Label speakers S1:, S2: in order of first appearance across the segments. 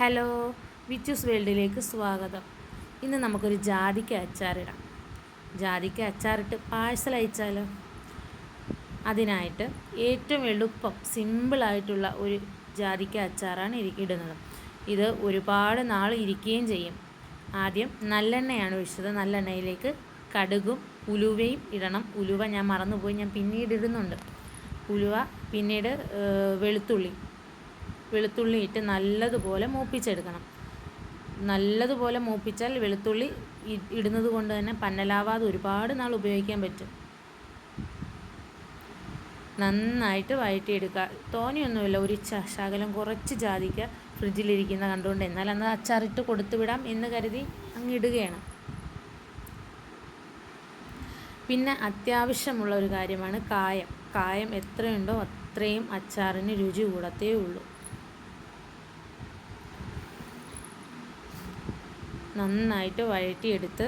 S1: Hello വിച്ചൂസ് വേൾഡിലേക്ക് സ്വാഗതം. ഇന്ന് നമുക്കൊരു ജാതിക്ക അച്ചാറിടാം. ജാതിക്ക അച്ചാറിട്ട് പാഴ്സൽ അയച്ചാലോ? അതിനായിട്ട് ഏറ്റവും എളുപ്പം സിമ്പിളായിട്ടുള്ള ഒരു ജാതിക്ക അച്ചാറാണ് ഇടുന്നത്. ഇത് ഒരുപാട് നാൾ ഇരിക്കുകയും ചെയ്യും. ആദ്യം നല്ലെണ്ണയാണ് ഒഴിച്ചത്. നല്ലെണ്ണയിലേക്ക് കടുകും ഉലുവയും ഇടണം. ഉലുവ ഞാൻ മറന്നുപോയി. ഞാൻ പിന്നീട് ഇടുന്നുണ്ട്. ഉലുവ പിന്നീട് വെളുത്തുള്ളി. വെളുത്തുള്ളി ഇട്ട് നല്ലതുപോലെ മൂപ്പിച്ചെടുക്കണം. നല്ലതുപോലെ മൂപ്പിച്ചാൽ വെളുത്തുള്ളി ഇടുന്നത് കൊണ്ട് തന്നെ പന്നലാവാതെ ഒരുപാട് നാൾ ഉപയോഗിക്കാൻ പറ്റും. നന്നായിട്ട് വഴറ്റിയെടുക്കുക. തോനെയൊന്നുമില്ല ഒരു ശകലം കുറച്ച് ജാതിക്ക ഫ്രിഡ്ജിലിരിക്കുന്ന കണ്ടുകൊണ്ട് എന്നാൽ അന്ന് അച്ചാറിട്ട് കൊടുത്തു വിടാം എന്ന് കരുതി അങ്ങ് ഇടുകയാണ്. പിന്നെ അത്യാവശ്യമുള്ള ഒരു കാര്യമാണ് കായം. കായം എത്രയുണ്ടോ അത്രയും അച്ചാറിന് രുചി കൂടത്തേ ഉള്ളൂ. നന്നായിട്ട് വഴറ്റിയെടുത്ത്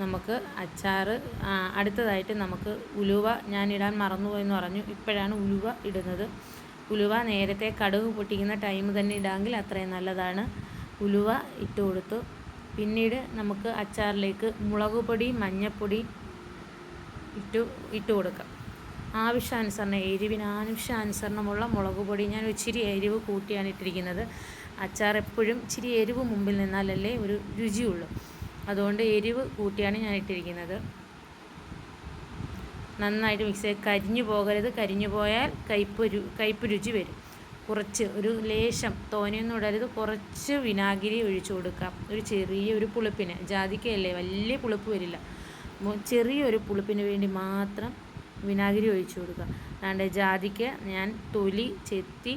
S1: നമുക്ക് അച്ചാർ അടുത്തതായിട്ട് നമുക്ക് ഉലുവ ഞാനിടാൻ മറന്നുപോയെന്ന് പറഞ്ഞു. ഇപ്പോഴാണ് ഉലുവ ഇടുന്നത്. ഉലുവ നേരത്തെ കടുക് പൊട്ടിക്കുന്ന ടൈം തന്നെ ഇടാമെങ്കിൽ അത്രയും നല്ലതാണ്. ഉലുവ ഇട്ട് കൊടുത്തു. പിന്നീട് നമുക്ക് അച്ചാറിലേക്ക് മുളക് പൊടി മഞ്ഞൾപ്പൊടി ഇട്ടു ഇട്ട് കൊടുക്കാം. ആവശ്യാനുസരണം എരിവിന് ആവശ്യാനുസരണമുള്ള മുളക് പൊടി ഞാൻ ഇച്ചിരി എരിവ് കൂട്ടിയാണ് ഇട്ടിരിക്കുന്നത്. അച്ചാർ എപ്പോഴും ഇച്ചിരി എരിവ് മുമ്പിൽ നിന്നാലല്ലേ ഒരു രുചിയുള്ളൂ. അതുകൊണ്ട് എരിവ് കൂട്ടിയാണ് ഞാൻ ഇട്ടിരിക്കുന്നത്. നന്നായിട്ട് മിക്സ് ചെയ്ത് കരിഞ്ഞു പോകരുത്. കരിഞ്ഞു പോയാൽ കയ്പ് രു കയ്പ് രുചി വരും. കുറച്ച് ഒരു ലേശം തോനെയൊന്നും ഇടരുത്. കുറച്ച് വിനാഗിരി ഒഴിച്ചു കൊടുക്കാം. ഒരു ചെറിയ ഒരു പുളിപ്പിന്. ജാതിക്കയല്ലേ? വലിയ പുളിപ്പ് വരില്ല. ചെറിയൊരു പുളിപ്പിന് വേണ്ടി മാത്രം വിനാഗിരി ഒഴിച്ചു കൊടുക്കുക. അതാണ്ട് ജാതിക്ക് ഞാൻ തൊലി ചെത്തി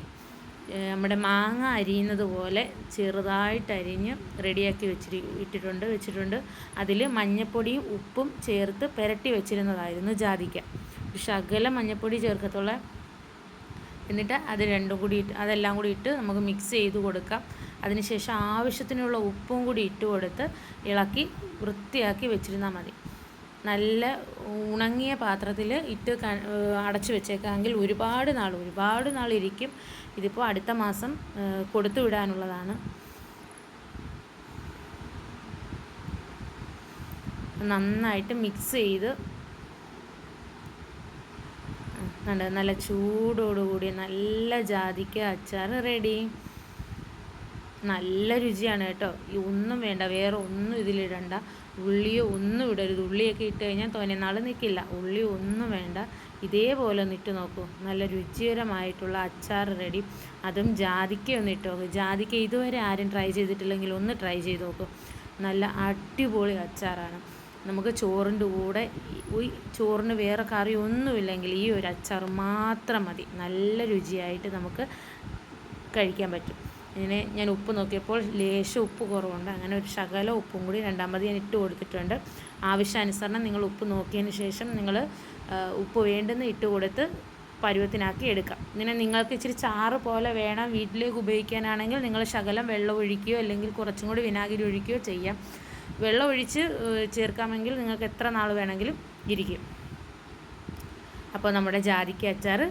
S1: നമ്മുടെ മാങ്ങ അരിയുന്നത് പോലെ ചെറുതായിട്ട് അരിഞ്ഞ് റെഡിയാക്കി വെച്ചിരി ഇട്ടിട്ടുണ്ട് വെച്ചിട്ടുണ്ട്. അതിൽ മഞ്ഞപ്പൊടിയും ഉപ്പും ചേർത്ത് പുരട്ടി വെച്ചിരുന്നതായിരുന്നു ജാതിക്ക. പക്ഷെ ശകല മഞ്ഞപ്പൊടി ചേർക്കത്തുള്ള എന്നിട്ട് അത് രണ്ടും കൂടി ഇട്ട് അതെല്ലാം കൂടി ഇട്ട് നമുക്ക് മിക്സ് ചെയ്ത് കൊടുക്കാം. അതിനുശേഷം ആവശ്യത്തിനുള്ള ഉപ്പും കൂടി ഇട്ട് കൊടുത്ത് ഇളക്കി വൃത്തിയാക്കി വെച്ചിരുന്നാൽ മതി. നല്ല ഉണങ്ങിയ പാത്രത്തിൽ ഇട്ട് അടച്ചു വെച്ചേക്കാമെങ്കിൽ ഒരുപാട് നാൾ ഒരുപാട് നാൾ ഇരിക്കും. ഇതിപ്പോൾ അടുത്ത മാസം കൊടുത്തു വിടാനുള്ളതാണ്. നന്നായിട്ട് മിക്സ് ചെയ്ത് നല്ല ചൂടോടുകൂടി നല്ല ജാതിക്ക അച്ചാർ റെഡി നല്ല രുചിയാണ് കേട്ടോ. ഈ ഒന്നും വേണ്ട വേറെ ഒന്നും ഇതിലിടണ്ട ഉള്ളിയോ ഒന്നും ഇടരുത്. ഉള്ളിയൊക്കെ ഇട്ട് കഴിഞ്ഞാൽ തോനെ നാൾ നിൽക്കില്ല ഉള്ളി ഒന്നും വേണ്ട. ഇതേപോലെ ഒന്ന് ഇട്ട് നോക്കൂ. നല്ല രുചികരമായിട്ടുള്ള അച്ചാർ റെഡി. അതും ജാതിക്ക ഒന്ന് ഇട്ട് നോക്കൂ. ജാതിക്ക ഇതുവരെ ആരും ട്രൈ ചെയ്തിട്ടില്ലെങ്കിൽ ഒന്ന് ട്രൈ ചെയ്ത് നോക്കൂ. നല്ല അടിപൊളി അച്ചാറാണ്. നമുക്ക് ചോറിന്റെ കൂടെ ഈ ചോറിന് വേറെ കറി ഒന്നുമില്ലെങ്കിൽ ഈ ഒരു അച്ചാർ മാത്രം മതി. നല്ല രുചിയായിട്ട് നമുക്ക് കഴിക്കാൻ പറ്റും. ഇങ്ങനെ ഞാൻ ഉപ്പ് നോക്കിയപ്പോൾ ലേശം ഉപ്പ് കുറവുണ്ട്. അങ്ങനെ ഒരു ശകല ഉപ്പും കൂടി രണ്ടാമത് ഞാൻ ഇട്ട് കൊടുത്തിട്ടുണ്ട്. ആവശ്യാനുസരണം നിങ്ങൾ ഉപ്പ് നോക്കിയതിന് ശേഷം നിങ്ങൾ ഉപ്പ് വേണ്ടെന്ന് ഇട്ട് കൊടുത്ത് പരുവത്തിനാക്കി എടുക്കാം. ഇങ്ങനെ നിങ്ങൾക്ക് ഇച്ചിരി ചാറ് പോലെ വേണം വീട്ടിലേക്ക് ഉപയോഗിക്കാനാണെങ്കിൽ നിങ്ങൾ ശകലം വെള്ളം ഒഴിക്കുകയോ അല്ലെങ്കിൽ കുറച്ചും കൂടി വിനാഗിരി ഒഴിക്കുകയോ ചെയ്യാം. വെള്ളം ഒഴിച്ച് ചേർക്കാമെങ്കിൽ നിങ്ങൾക്ക് എത്ര നാൾ വേണമെങ്കിലും ഇരിക്കും. അപ്പോൾ നമ്മുടെ ജാതിക്ക അച്ചാർ